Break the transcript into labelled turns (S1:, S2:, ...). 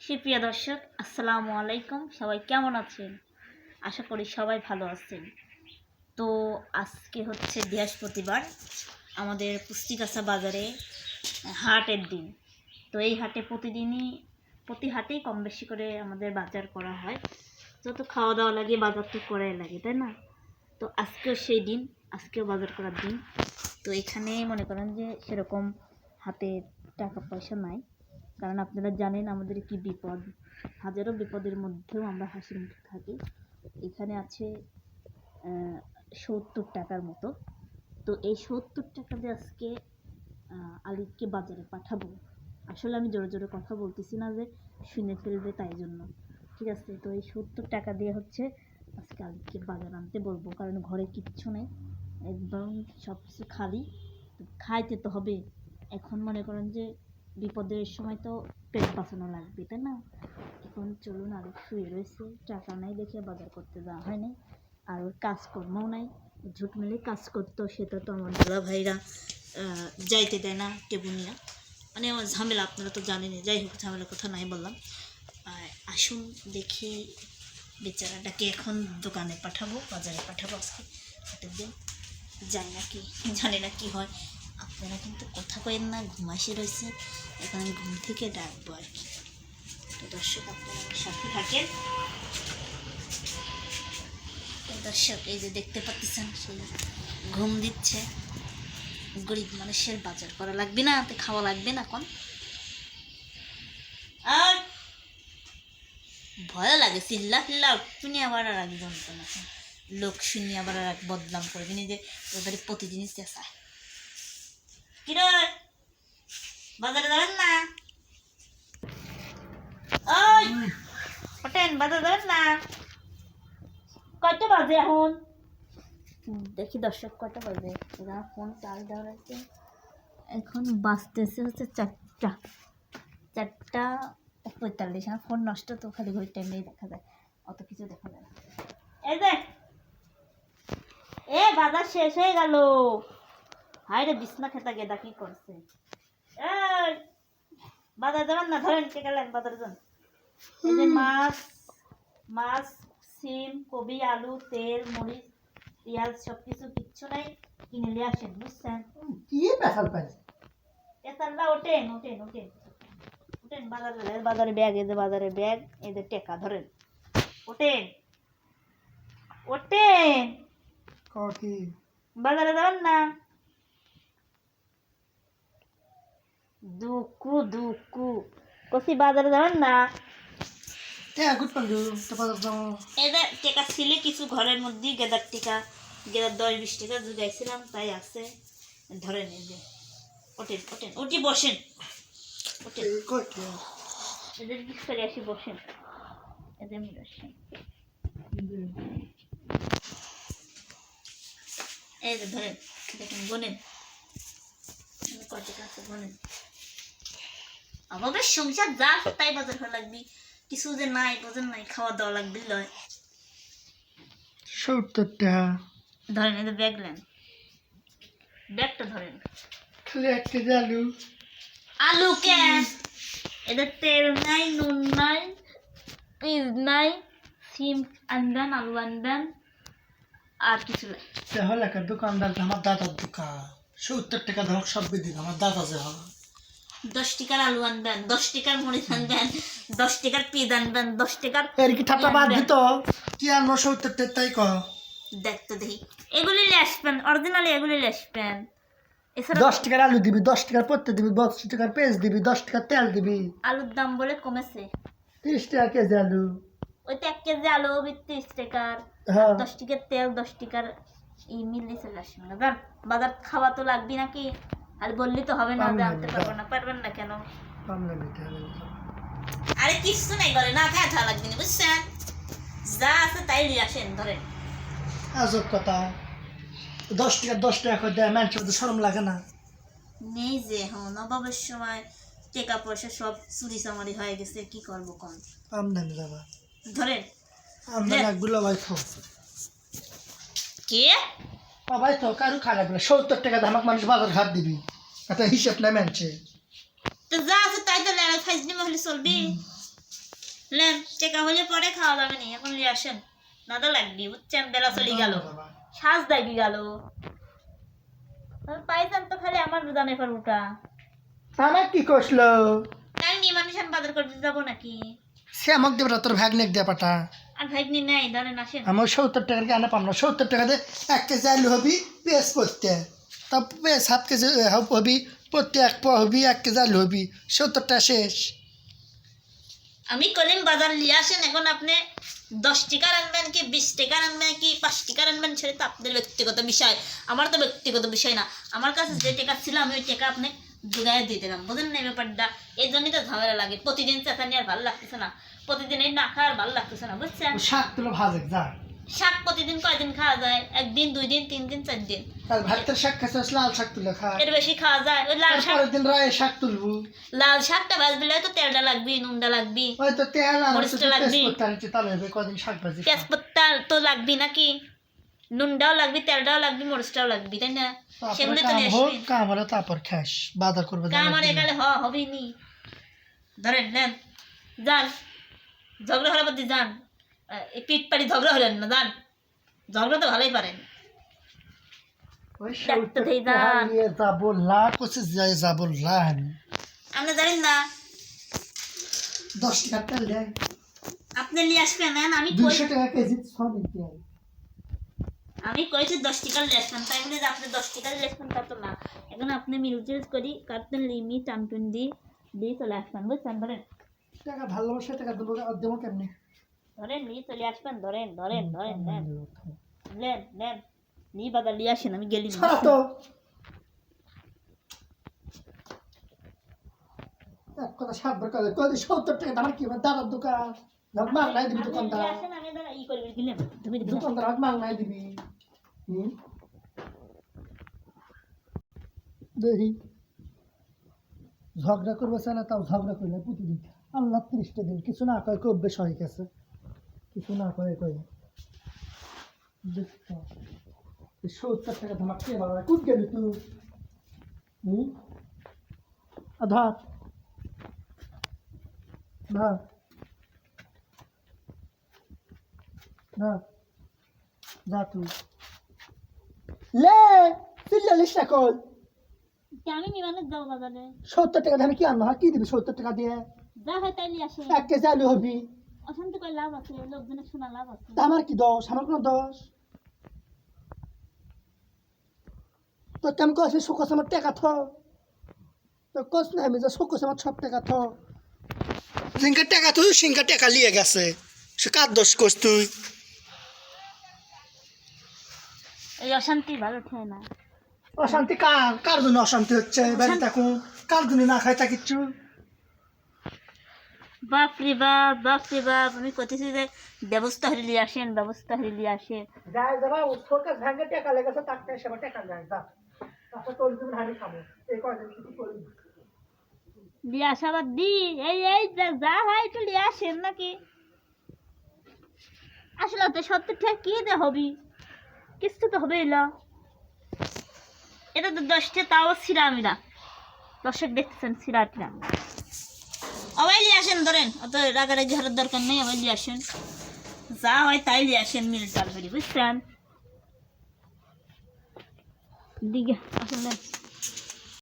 S1: সুপ্রিয় দর্শক, আসসালামু আলাইকুম। সবাই কেমন আছেন? আশা করি সবাই ভালো আছেন। তো আজকে হচ্ছে বৃহস্পতিবার, আমাদের পুস্তিকাছা বাজারে হাটের দিন। তো এই হাটে প্রতিদিনই, প্রতি হাটেই কম বেশি করে আমাদের বাজার করা হয়। যত খাওয়া দাওয়া লাগে, বাজার তো করাই লাগে, তাই না? তো আজকেও সেই দিন, আজকেও বাজার করার দিন। তো এখানে মনে করেন যে সেরকম হাতে টাকা পয়সা নাই। কারণ আপনারা জানেন আমাদের কি বিপদ। হাজারো বিপদের মধ্যেও আমরা হাসি মুখে থাকি। এখানে আছে সত্তর টাকার মতো। তো এই সত্তর টাকা দিয়ে আজকে আহ, আলিফকে বাজারে পাঠাবো। আসলে আমি জোরে জোরে কথা বলতেছি না যে শুনে ফেলবে তাই জন্য। ঠিক আছে তো এই সত্তর টাকা দিয়ে হচ্ছে আজকে আলিফকে বাজার আনতে বলব। কারণ ঘরে কিচ্ছু নেই একদম সব কিছু খালি খাইতে তো হবে। এখন মনে করেন যে বিপদের সময় তো পেট বাঁচানো লাগবে, তাই না? এখন চলুন আরও শুয়ে রয়েছে, টাকা নাই দেখে বাজার করতে যাওয়া হয় নাই আর কাজকর্মও নাই, ঝুট মেলে কাজ করতো সেটা তো আমার দাদা ভাইরা যাইতে দেয় না টেবুনিয়া মানে আমার ঝামেলা, আপনারা তো জানেনই, যাই হোক ঝামেলা কথা নাই বললাম। আসুন দেখি বেচারাটাকে এখন দোকানে পাঠাবো, বাজারে পাঠাবো আজকে। হাটের দিন জানি না কি জানি না কি হয়। আপনারা কিন্তু কথা কয়েন না ঘুমাসি রয়েছে এখন আমি ঘুম থেকে ডাকবো আর কি। তো দর্শক, আপনারা সাথে থাকেন। তো দর্শক, এই যে দেখতে পাচ্ছেন সেই ঘুম দিচ্ছে। গরিব মানুষের বাজার করা লাগবে না তো খাওয়া লাগবে না কোন আর ভয় লাগে, চিল্লা চিল্লা শুনি আবার আর এক যন্ত্রণা লোক শুনি আবার আর এক বদনাম করবি যে ওদের প্রতিদিনই চেঁচায়। কিরে বাজারে যাবেন না ওই ওঠেন বাজারে যাবেন না বাজে এখন দেখি দর্শক কয়টা বাজে এরা ফোন চার্জ দেওয়া রয়েছে এখন বাজতেছে হচ্ছে চারটা। চারটা পঁয়তাল্লিশ। আমার ফোন নষ্ট তো খালি ঘড়ির টাইমেই দেখা যায়। অত কিছু দেখা যায় না। এই যে। এ বাজার শেষ হয়ে গেল। হাই রে বিছনা খেতা গেদা কি করছে। এই বাজার যাবেন না? ধরেন কে গেলেন বাজার যান এই যে মাছ মাছ সিম কবি আলু তেল মরিচ পেঁয়াজ সব কিছু কিচ্ছু নাই কিনে নিয়ে আসেন বুঝছেন?
S2: কি পেশাল পাইছে
S1: এতাল্লা ওঠেন ওঠেন ওঠেন। ওঠেন বাজারে বাজারে ব্যাগ এই যে বাজারে ব্যাগ এই যে টেকা ধরেন। ওঠেন। ওঠেন। বাজারে যাবেন না? দুকু দুকু। কষি বাজারে যাবেন না? এদের টেকা ছিল কিছু ঘরের মধ্যে গেদার টেকা গেদার দশ বিশ টাকা জুগাইছিলাম তাই আছে। ধরেন এই যে ওঠেন ওঠেন উঠি বসেন। ওঠেন। এদের দিক আসি বসেন। এদের বসেন এই যে ধরেন দেখেন গোনেন কয় টাকা আছে গোনেন আমাদের সংসার যা তাই বাজার করা লাগবি কিছু যে নাই বোঝেন নাই খাওয়া দাওয়া লাগবে লয়।
S2: সত্তরটা।
S1: ধরেন যে ব্যাগ নেন। ব্যাগটা ধরেন।
S2: খালি এক কেজি আলু।
S1: আলু কেন এদের তেল নাই নুন নাই পিস নাই সিম আনবেন আলু আনবেন আর কিছু নাই।
S2: তাহলে একটা দোকানদার আমার দাদার দোকান। সত্তর টাকা ধরক সব বিদিন আমার দাদা যে হয়।
S1: দশ টাকার আলু আনবেন দশ টাকার মরিচ আনবেন দশ টাকার পিস আনবেন দশ টাকার
S2: এর কি ঠাট্টা বাদ দিত? কি আনব সত্তর টাকা তাই কহ
S1: দেখতে দেখি। এগুলি অরিজিনালি এগুলি
S2: দশ টাকার আলু দিবি দশ টাকার পত্তে দিবি দশ টাকার পেঁয়াজ দিবি দশ টাকার তেল দিবি।
S1: আলুর দাম বলে কমেছে।
S2: তিরিশ টাকা কেজি আলু।
S1: ওই তো এক কেজি আলু বিত্রিশ টাকার।
S2: হ্যাঁ।
S1: দশ টাকার তেল দশ টাকার মিললে চলে আসবে বাজার। খাওয়া তো লাগবে নাকি? আর বললি তো হবে না যে আনতে পারব না পারবেন না কেন। আরে কিছু নাই করে না খায় থা লাগবে না বুঝছেন? যা আছে তাই নিয়ে আসেন ধরেন।
S2: আজব কথা। দশ টাকা দশ টাকা করে দেয় মানুষের তো সরম লাগে না।
S1: নেই যে হন অভাবের সময় টাকা পয়সা সব চুরি চামারি হয়ে গেছে কি করব কম
S2: আমদানি দাদা
S1: ধরেন
S2: আমদানি একগুলো ভাই খো
S1: কে?
S2: ভাই তো কারু খারাপ না সত্তর টাকা দামাক মানুষ বাজার ঘাট দিবি। একটা হিসেব নাই মানছে
S1: তো যা আছে তাই তো লেগে ফাইজনি মহলে চলবি। লেন টেকা হলে পরে খাওয়া যাবে নি এখন নিয়ে আসেন। না তো লাগবি বুঝছেন? বেলা চলে গেল। শ্বাস দাগি গেল। পাইছেন তো খালি আমার রুদানে পর ওটা
S2: আমার কি কষলো
S1: তাই নিয়ে মানুষ বাজার করতে যাব নাকি?
S2: সে আমাকে দেবে তোর ভাগ্নে দিয়ে পাঠা আমার সত্তর টাকার কি আনা পাম না সত্তর টাকা দিয়ে এক কেজি আলু হবি পেঁয়াজ করতে তা পেঁয়াজ সাত কেজি হব- হবি প্রতি এক পা হবি এক কেজি আলু হবি। সত্তর টাকা শেষ।
S1: আমি কলিম বাজার নিয়ে আসেন এখন আপনি দশ টাকার আনবেন কি বিশ টাকার আনবেন কি পাঁচ টাকার আনবেন সেটা তো আপনাদের ব্যক্তিগত বিষয়। আমার তো ব্যক্তিগত বিষয় না। আমার কাছে যে টাকা ছিল আমি ওই টাকা আপনি জোগাড় দিয়ে দিলাম বুঝলেন না এই ব্যাপারটা? এই জন্যই তো ঝামেলা লাগে। প্রতিদিন চেঁচানি আর ভালো লাগতেছে না। প্রতিদিন এই না খাওয়ার ভালো লাগতেছে না বুঝছেন?
S2: শাক তুলো ভাজে যা।
S1: শাক প্রতিদিন কয়দিন খাওয়া যায়? একদিন দুই দিন তিন দিন চার দিন
S2: তার ভাতের শাক খাচ্ছে লাল শাক তুলে খা।
S1: এর বেশি খাওয়া যায়? ওই লাল শাক
S2: দিন রায় শাক তুলবো।
S1: লাল শাকটা ভাজলে তো তেলটা লাগবি নুনটা লাগবি
S2: ওই তো তেল আর
S1: মরিচটা লাগবে।
S2: তাহলে হবে কদিন শাক ভাজি
S1: পেঁয়াজ পাত্তা তো লাগবি নাকি? নুনটাও লাগবি তেলটাও লাগবি মরিচটাও লাগবি তাই না? সেগুলো তো নিয়ে আসবি।
S2: কাম হলে তারপর খাস বাজার করবে
S1: হ হবেই নি। ধরেন নেন যান। ঝগড়া হলে বলতে যান। পিঠ পাড়ি ঝগড়া হলেন না যান। ঝগড়া তো ভালোই পারেন। দেই আপনি জানেন না।
S2: দশ টাকা
S1: আপনি নিয়ে আসবেন আমি
S2: টাকা কেজি
S1: দশ টাকার তাই বলে আপনি দশ টাকার লেসবেন তা তো না। এখন আপনি মিউচুয়াল করি কাটতেন লিমি টানটুন দি দিয়ে চলে আসবেন বুঝছেন?
S2: টাকা ভালোবাসা টাকা দেবো দেবো কেমনি?
S1: ধরেন নিয়ে চলে আসবেন ধরেন ধরেন ধরেন নেন নেন নেন। নিয়ে বাজার নিয়ে আসেন আমি গেলি।
S2: তো। এক কথা সত্তর টাকা আমার কি দাদার দোকান মাল নাই দিবি দোকানদার।
S1: তুমি
S2: দোকানদার মাল নাই দিবি। হুম? দেখি। ঝগড়া করবে না তাও ঝগড়া করলে প্রতিদিন। আল্লাহ ত্রিশটা দিন। কিছু না কয় খুব বেশ হয়ে গেছে। কিছু না কয়ে কয়ে। সত্তর টাকা ধামাক কে ভালো কুট গেলি তুই হুম? আধার। না না যা তুই লে চিল্লালিস না কল।
S1: আমি নিবানে যাব বাজারে
S2: সত্তর টাকা ধানে কি আনব? হ্যাঁ কি দিবি সত্তর টাকা দিয়ে?
S1: যা হয় তাই নিয়ে আসে
S2: এক কেজি আলু হবি
S1: অশান্তি করে লাভ আছে লোকজনের শোনা লাভ আছে
S2: তা আমার কি দোষ আমার কোনো দোষ তো কেমন কছে শোকস আমার টাকা থ তো কস না আমি যে শোকস আমার সব টাকা থ সিংকার টাকা তুই টাকা লিয়ে গেছে সে কার দোষ করছ তুই
S1: এই অশান্তি ভালো ঠেয় না
S2: অশান্তি কার কার জন্য অশান্তি হচ্ছে বাড়ি থাকুন কার জন্য না খাই তা কিচ্ছু
S1: বাপ রে বাপ বাপ রে বাপ আমি কতেছি যে ব্যবস্থা হরিলি আসেন ব্যবস্থা হরিলি আসেন।
S2: যাই যাবা তোর কাছে ভ্যাঙ্গে টাকা লেগেছে তার কাছে সেবা টাকা যায় যা। তারপর তোর জন্য হাড়ি খাব। এই কয়দিন কিছু করবি
S1: লিয়ে আসা দি। এই এই যা- যা হয় একটু লিয়ে আসেন নাকি? আসলে তো সত্তর টাকা কি দে হবি? কিছু তো হবেই না। এটা তো দশটা তাও সিরামিরা দর্শক দেখতেছেন সিরাটিরা অবাই লিয়ে আসেন, ধরেন। অত রাগারাগি হারার দরকার নেই অবাইলি আসেন। যা হয় তাই লিয়ে আসেন মিল টাল করি বুঝছেন? দিকে আসেন